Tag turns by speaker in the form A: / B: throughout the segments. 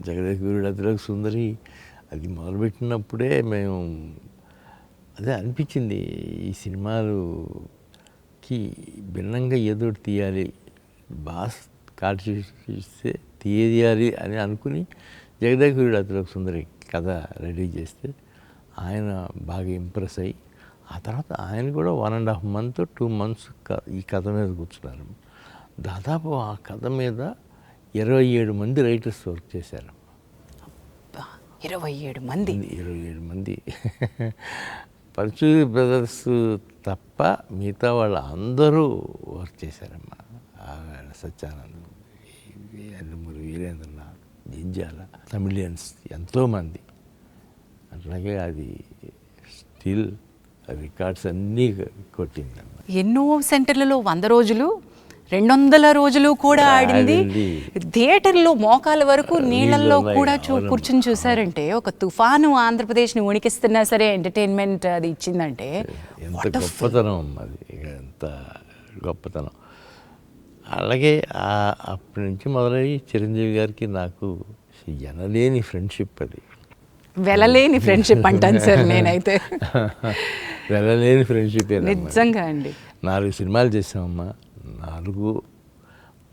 A: జగదేక వీరుడు అతిలోక సుందరి అది మొదలుపెట్టినప్పుడే మేము అదే అనిపించింది ఈ సినిమాలుకి భిన్నంగా ఏదో తీయాలి బాస్ కాల్చిస్తే తీయాలి అని అనుకుని జగదేక వీరుడు అతిలోక సుందరి కథ రెడీ చేస్తే ఆయన బాగా ఇంప్రెస్ అయ్యి ఆ తర్వాత ఆయన కూడా one and half month two months ఈ కథ మీద కూర్చున్నారు. దాదాపు ఆ కథ మీద ఇరవై ఏడు మంది రైటర్స్ వర్క్ చేశారు.
B: ఇరవై ఏడు మంది.
A: ఇరవై ఏడు మంది. పరచూరి బ్రదర్స్ తప్ప మిగతా వాళ్ళు అందరూ వర్క్ చేశారమ్మా. సత్యానంద్ అల్లమూరి వీరేంద్రనాథ్ జింజాల తమిళియన్స్ ఎంతోమంది. అట్లాగే అది స్టిల్ రికార్డ్స్ అన్నీ కొట్టిందమ్మా.
B: ఎన్నో సెంటర్లలో వంద రోజులు రెండు వందల రోజులు కూడా ఆడింది. థియేటర్లో మోకాల వరకు నీళ్ళల్లో కూడా చూ. కూర్చుని చూసారంటే ఒక తుఫాను ఆంధ్రప్రదేశ్ని ఉణికిస్తున్నా సరే ఎంటర్టైన్మెంట్ అది ఇచ్చిందంటే
A: ఎంత గొప్పతనం అది ఎంత గొప్పతనం. అలాగే అప్పటి నుంచి మొదలయ్యి చిరంజీవి గారికి నాకు ఎనలేని ఫ్రెండ్షిప్ అది.
B: వెలలేని ఫ్రెండ్షిప్ అంటాను సార్ నేనైతే.
A: వెళ్ళలేని ఫ్రెండ్షిప్
B: నిజంగా అండి.
A: నాలుగు సినిమాలు చేసామమ్మా నాలుగు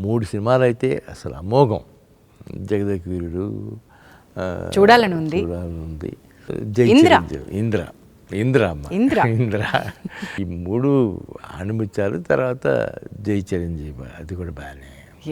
A: మూడు సినిమాలు అయితే అసలు అమోఘం. జగదేక వీరుడు
B: చూడాలని ఉంది.
A: చూడాలని ఉంది. జై
B: ఇంద్ర.
A: ఇంద్ర. ఇంద్ర అమ్మ.
B: ఇంద్ర.
A: ఇంద్ర. ఈ మూడు ఆణిముత్యాలు తర్వాత జై చిరంజీవి. అది కూడా బాగానే